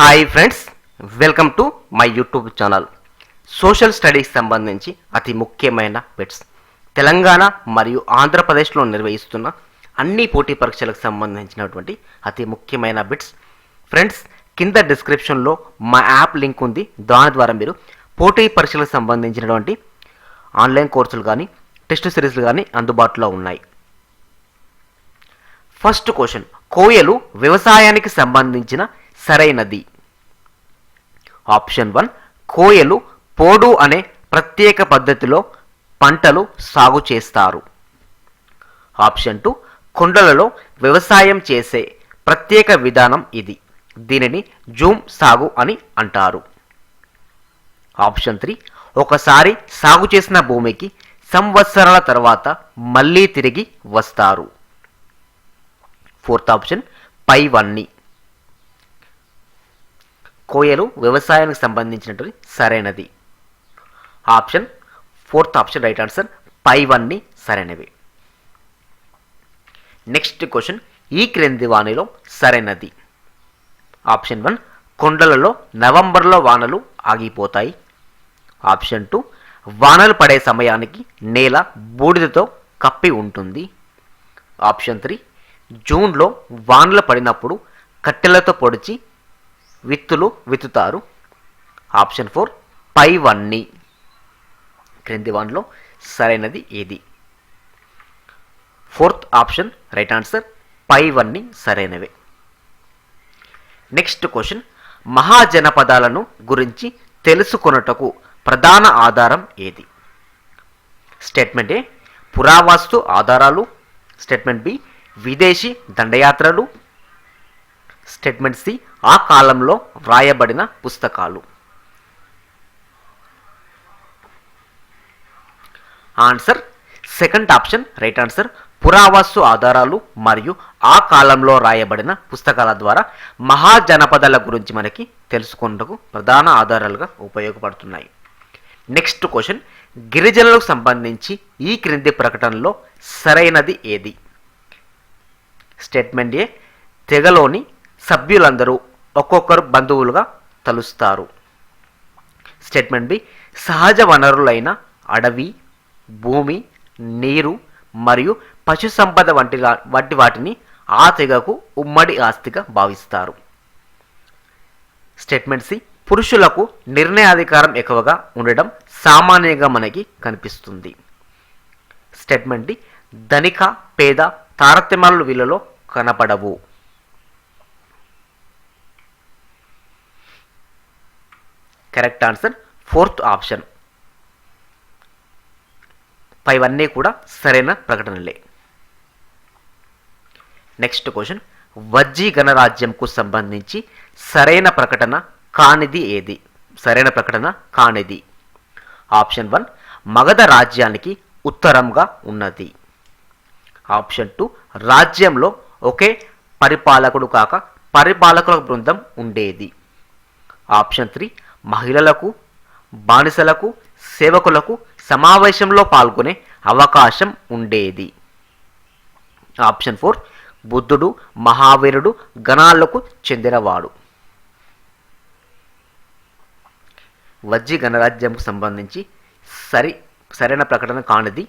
Hi friends welcome to my YouTube channel social studies సంబంధించి అతి ముఖ్యమైన బిట్స్ తెలంగాణ మరియు ఆంధ్రప్రదేశ్లో నిర్వహిస్తున్న అన్ని పోటీ పరీక్షలకు సంబంధించినటువంటి అతి ముఖ్యమైన బిట్స్ ఫ్రెండ్స్ కింద డిస్క్రిప్షన్లో మా యాప్ లింక్ ఉంది. దాని ద్వారా మీరు పోటీ పరీక్షలకు సంబంధించినటువంటి ఆన్లైన్ కోర్సులు కానీ టెస్ట్ సిరీస్లు కానీ అందుబాటులో ఉన్నాయి. ఫస్ట్ క్వశ్చన్ కోయలు వ్యవసాయానికి సంబంధించిన సరైనది. ఆప్షన్ వన్ కోయలు పోడు అనే ప్రత్యేక పద్ధతిలో పంటలు సాగు చేస్తారు. ఆప్షన్ టూ కొండలలో వ్యవసాయం చేసే ప్రత్యేక విధానం ఇది. దీనిని జూమ్ సాగు అని అంటారు. ఆప్షన్ త్రీ ఒకసారి సాగు చేసిన భూమికి సంవత్సరాల తర్వాత మళ్ళీ తిరిగి వస్తారు. ఫోర్త్ ఆప్షన్ పైవన్నీ. కోయలు వ్యవసాయానికి సంబంధించినటువంటి సరైనది. Option fourth option right answer పై వన్ని సరైనవి. నెక్స్ట్ క్వశ్చన్ ఈ క్రింది వాణిలో సరైనది. ఆప్షన్ వన్ కొండలలో నవంబర్లో వానలు ఆగిపోతాయి. ఆప్షన్ టూ వానలు పడే సమయానికి నేల బూడిదతో కప్పి ఉంటుంది. ఆప్షన్ త్రీ జూన్లో వానలు పడినప్పుడు కట్టెలతో పొడిచి విత్తులు విత్తుతారు. ఆప్షన్ ఫోర్ పైవన్నీ. క్రింది వన్లో సరైనది ఏది? ఫోర్త్ ఆప్షన్ రైట్ ఆన్సర్ పైవన్నీ సరైనవే. నెక్స్ట్ క్వశ్చన్ మహాజనపదాలను గురించి తెలుసుకొనుటకు ప్రధాన ఆధారం ఏది? స్టేట్మెంట్ ఏ పురావస్తు ఆధారాలు. స్టేట్మెంట్ బి విదేశీ దండయాత్రలు. స్టేట్మెంట్ సి ఆ కాలంలో వ్రాయబడిన పుస్తకాలు. Answer second option right answer పురావస్తు ఆధారాలు మరియు ఆ కాలంలో రాయబడిన పుస్తకాల ద్వారా మహాజనపదాల గురించి మనకి తెలుసుకున్నకు ప్రధాన ఆధారాలుగా ఉపయోగపడుతున్నాయి. నెక్స్ట్ క్వశ్చన్ గిరిజనులకు సంబంధించి ఈ క్రింది ప్రకటనలో సరైనది ఏది? స్టేట్మెంట్ ఏ తెగలోని సభ్యులందరూ ఒక్కొక్కరు బంధువులుగా తలుస్తారు. స్టేట్మెంట్ బి సహజ వనరులైన అడవి భూమి నీరు మరియు పశు సంపద వంటి వంటి వాటిని ఆ తెగకు ఉమ్మడి ఆస్తిగా భావిస్తారు. స్టేట్మెంట్ సి పురుషులకు నిర్ణయాధికారం ఎక్కువగా ఉండడం సామాన్యంగా మనకి కనిపిస్తుంది. స్టేట్మెంట్ డి ధనిక పేద తారతమ్యాలు వీళ్ళలో కనపడవు. Correct answer fourth option. పైవన్నీ కూడా సరైన ప్రకటనలే. Next question. వజ్జీ గణరాజ్యంకు సంబంధించి సరైన ప్రకటన కానిది ఏది? సరైన ప్రకటన కానిది. ఆప్షన్ వన్ మగధ రాజ్యానికి ఉత్తరంగా ఉన్నది. ఆప్షన్ టూ రాజ్యంలో ఒకే పరిపాలకుడు కాక పరిపాలకుల బృందం ఉండేది. ఆప్షన్ త్రీ మహిళలకు బానిసలకు సేవకులకు సమావేశంలో పాల్గొనే అవకాశం ఉండేది. ఆప్షన్ ఫోర్ బుద్ధుడు మహావీరుడు గణాలకు చెందినవాడు. వజ్జి గణరాజ్యంకు సంబంధించి సరి సరైన ప్రకటన కానిది.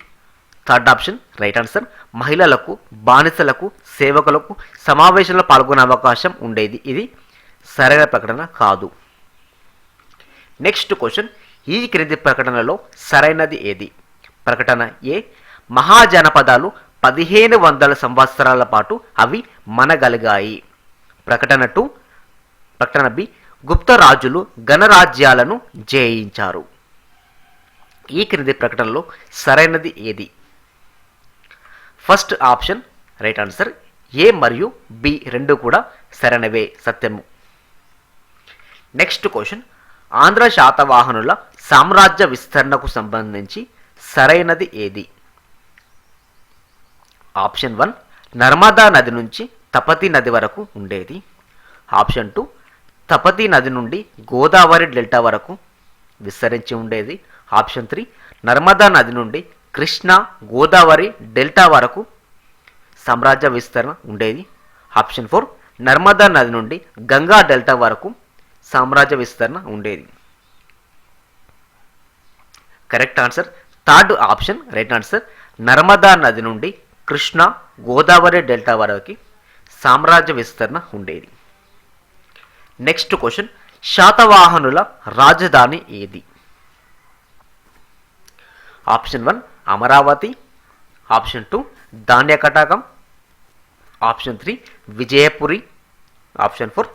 థర్డ్ ఆప్షన్ రైట్ ఆన్సర్ మహిళలకు బానిసలకు సేవకులకు సమావేశంలో పాల్గొనే అవకాశం ఉండేది. ఇది సరైన ప్రకటన కాదు. నెక్స్ట్ క్వశ్చన్ ఈ క్రింది ప్రకటనలో సరైనది ఏది? ప్రకటన ఏ? మహాజనపదాలు పదిహేను వందల సంవత్సరాల పాటు అవి మనగలిగాయి. ప్రకటన టూ ప్రకటన బి గుప్త రాజులు గణరాజ్యాలను జయించారు. ఈ క్రింది ప్రకటనలో సరైనది ఏది? First option right answer A మరియు బి రెండు కూడా సరైనవే సత్యము. నెక్స్ట్ క్వశ్చన్ ఆంధ్ర శాతవాహనుల సామ్రాజ్య విస్తరణకు సంబంధించి సరైనది ఏది? ఆప్షన్ వన్ నర్మదా నది నుంచి తపతి నది వరకు ఉండేది. ఆప్షన్ టూ తపతి నది నుండి గోదావరి డెల్టా వరకు విస్తరించి ఉండేది. ఆప్షన్ త్రీ నర్మదా నది నుండి కృష్ణా గోదావరి డెల్టా వరకు సామ్రాజ్య విస్తరణ ఉండేది. ఆప్షన్ ఫోర్ నర్మదా నది నుండి గంగా డెల్టా వరకు సామ్రాజ్య విస్తరణ ఉండేది. Correct answer third option right answer Narmada నది నుండి కృష్ణ గోదావరి డెల్టా వరకు సామ్రాజ్య విస్తరణ ఉండేది. నెక్స్ట్ క్వశ్చన్ శాతవాహనుల రాజధాని ఏది? Option one Amaravati. Option two Dhanyakatakam option three Vijayapuri. Option four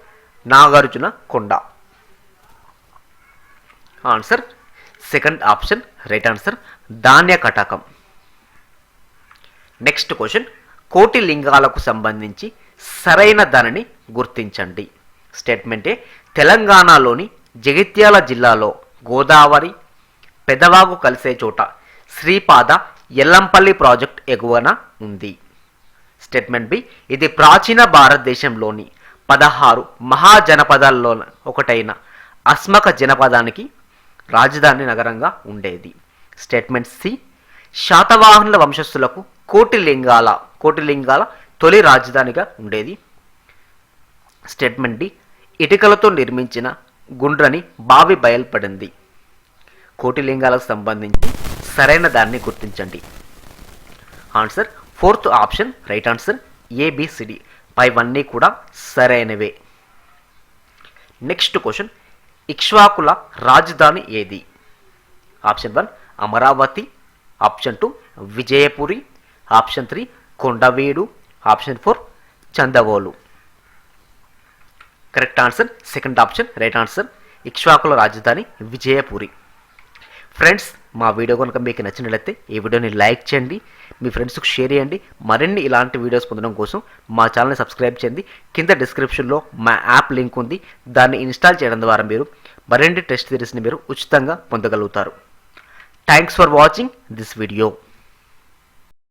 Nagarjuna Konda. Answer second option right answer Dhanyakatakam. Next question కోటి లింగాలకు సంబంధించి సరైన ధనని గుర్తించండి. స్టేట్మెంటే తెలంగాణలోని జగిత్యాల జిల్లాలో గోదావరి పెదవాగు కలిసే చోట శ్రీపాద ఎల్లంపల్లి ప్రాజెక్ట్ ఎగువన ఉంది. స్టేట్మెంట్ బి ఇది ప్రాచీన భారతదేశంలోని పదహారు మహాజనపదాల్లో ఒకటైన అస్మక జనపదానికి రాజధాని నగరంగా ఉండేది. స్టేట్మెంట్ సి శాతవాహనుల వంశస్థులకు కోటిలింగాల కోటిలింగాల తొలి రాజధానిగా ఉండేది. స్టేట్మెంట్ డి ఇటుకలతో నిర్మించిన గుండ్రని బావి బయల్పడింది. కోటిలింగాలకు సంబంధించి సరైన దాన్ని గుర్తించండి. Answer fourth option right answer A B C D పైవన్నీ కూడా సరైనవే. నెక్స్ట్ క్వశ్చన్ ఇక్ష్వాకుల రాజధాని ఏది? Option one Amaravati. Option two Vijayapuri. Option three Kondavidu. Option four Chandavolu. Correct answer second option right answer ఇక్ష్వాకుల రాజధాని విజయపురి. ఫ్రెండ్స్ మా వీడియో కనుక మీకు నచ్చినట్లయితే ఈ వీడియోని లైక్ చేయండి మీ ఫ్రెండ్స్కి షేర్ చేయండి. మరిన్ని ఇలాంటి వీడియోస్ పొందడం కోసం మా ఛానల్ని సబ్స్క్రైబ్ చేయండి. కింద డిస్క్రిప్షన్లో మా యాప్ లింక్ ఉంది. దాన్ని ఇన్స్టాల్ చేయడం ద్వారా మీరు మరిన్ని టెస్ట్ సిరీస్ని మీరు ఉచితంగా పొందగలుగుతారు. Thanks for watching this video